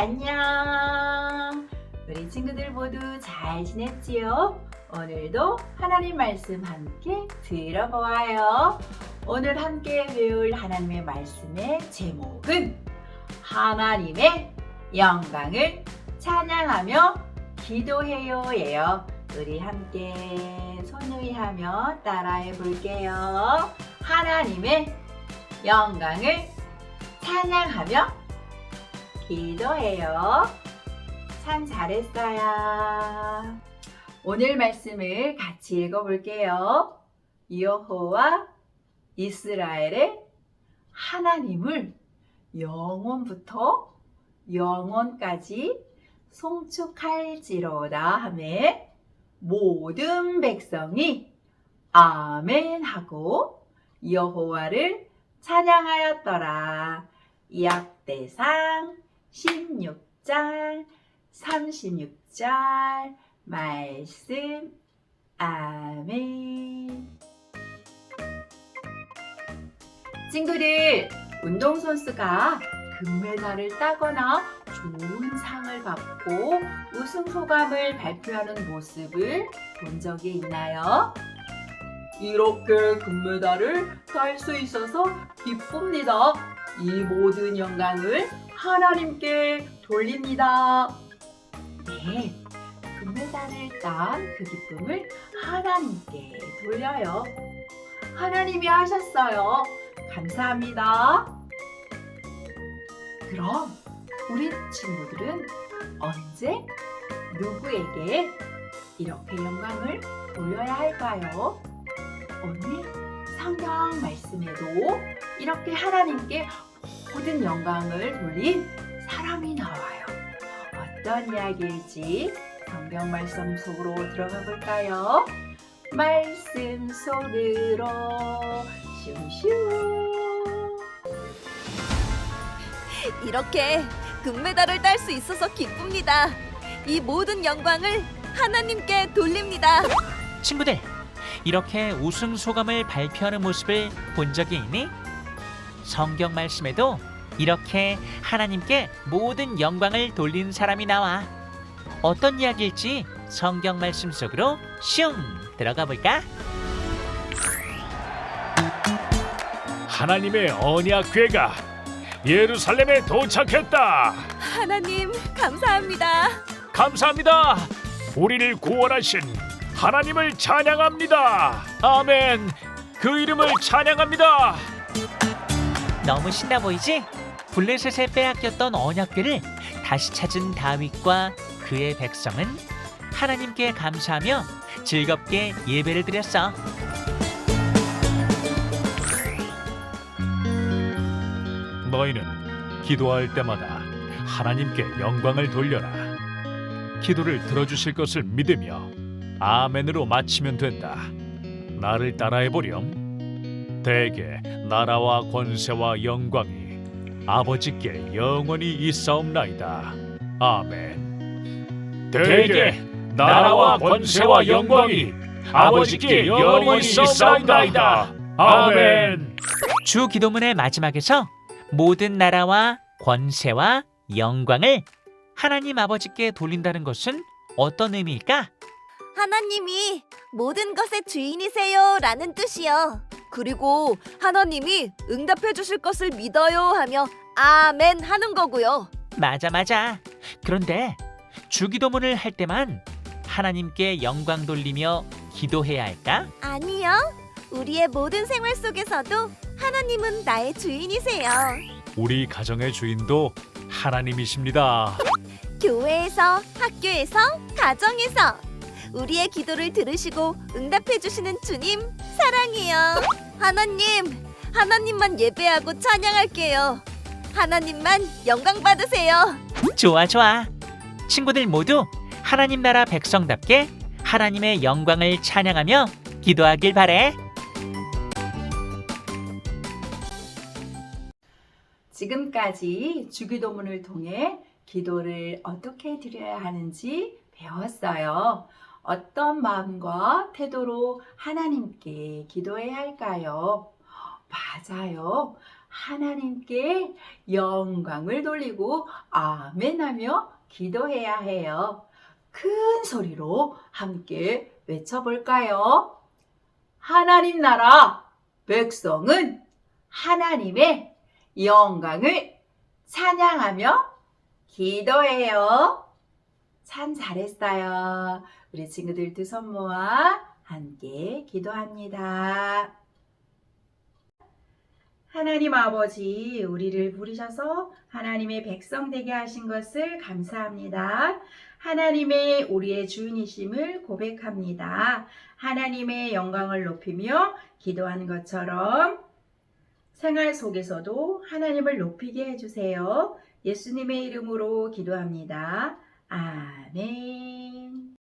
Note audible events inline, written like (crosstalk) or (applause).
안녕. 우리 친구들 모두 잘 지냈지요? 오늘도 하나님 말씀 함께 들어보아요. 오늘 함께 배울 하나님의 말씀의 제목은 하나님의 영광을 찬양하며 기도해요예요. 우리 함께 손의하며 따라해 볼게요. 하나님의 영광을 찬양하며 기도해요. 참 잘했어요. 오늘 말씀을 같이 읽어볼게요. 여호와 이스라엘의 하나님을 영원부터 영원까지 송축할지로다 하매 모든 백성이 아멘 하고 여호와를 찬양하였더라. 약대상 16장 36절 말씀 아멘 친구들 운동선수가 금메달을 따거나 좋은 상을 받고 우승 소감을 발표하는 모습을 본 적이 있나요? 이렇게 금메달을 딸 수 있어서 기쁩니다. 이 모든 영광을 하나님께 돌립니다. 네, 금메달을 딴 그 기쁨을 하나님께 돌려요. 하나님이 하셨어요. 감사합니다. 그럼 우리 친구들은 언제 누구에게 이렇게 영광을 돌려야 할까요? 오늘 성경 말씀에도 이렇게 하나님께 모든 영광을 돌린 사람이 나와요. 어떤 이야기일지 성경 말씀 속으로 들어가 볼까요? 말씀 속으로 슝슝 이렇게 금메달을 딸 수 있어서 기쁩니다. 이 모든 영광을 하나님께 돌립니다. 친구들, 이렇게 우승 소감을 발표하는 모습을 본 적이 있니? 성경 말씀에도 이렇게 하나님께 모든 영광을 돌린 사람이 나와. 어떤 이야기일지 성경 말씀 속으로 슝 들어가 볼까? 하나님의 언약궤가 예루살렘에 도착했다. 하나님, 감사합니다. 감사합니다. 우리를 구원하신 하나님을 찬양합니다. 아멘. 그 이름을 찬양합니다. 너무 신나 보이지? 블레셋에 빼앗겼던 언약궤를 다시 찾은 다윗과 그의 백성은 하나님께 감사하며 즐겁게 예배를 드렸어. 너희는 기도할 때마다 하나님께 영광을 돌려라. 기도를 들어주실 것을 믿으며 아멘으로 마치면 된다. 나를 따라해 보렴. 대개 나라와 권세와 영광이 아버지께 영원히 있사옵나이다. 아멘. 대개 나라와 권세와 영광이 아버지께 영원히 있사옵나이다. 아멘. 주 기도문의 마지막에서 모든 나라와 권세와 영광을 하나님 아버지께 돌린다는 것은 어떤 의미일까? 하나님이 모든 것의 주인이세요 라는 뜻이요. 그리고 하나님이 응답해 주실 것을 믿어요 하며 아멘 하는 거고요. 맞아 맞아. 그런데 주기도문을 할 때만 하나님께 영광 돌리며 기도해야 할까? 아니요. 우리의 모든 생활 속에서도 하나님은 나의 주인이세요. 우리 가정의 주인도 하나님이십니다. (laughs) 교회에서, 학교에서, 가정에서 우리의 기도를 들으시고 응답해 주시는 주님 사랑해요. 하나님, 하나님만 예배하고 찬양할게요. 하나님만 영광 받으세요. 좋아 좋아. 친구들 모두 하나님 나라 백성답게 하나님의 영광을 찬양하며 기도하길 바래. 지금까지 주기도문을 통해 기도를 어떻게 드려야 하는지 배웠어요. 어떤 마음과 태도로 하나님께 기도해야 할까요? 맞아요. 하나님께 영광을 돌리고 아멘하며 기도해야 해요. 큰 소리로 함께 외쳐볼까요? 하나님 나라 백성은 하나님의 영광을 찬양하며 기도해요. 참 잘했어요. 우리 친구들 두 손 모아 함께 기도합니다. 하나님 아버지, 우리를 부르셔서 하나님의 백성 되게 하신 것을 감사합니다. 하나님의 우리의 주인이심을 고백합니다. 하나님의 영광을 높이며 기도하는 것처럼 생활 속에서도 하나님을 높이게 해주세요. 예수님의 이름으로 기도합니다. 아멘.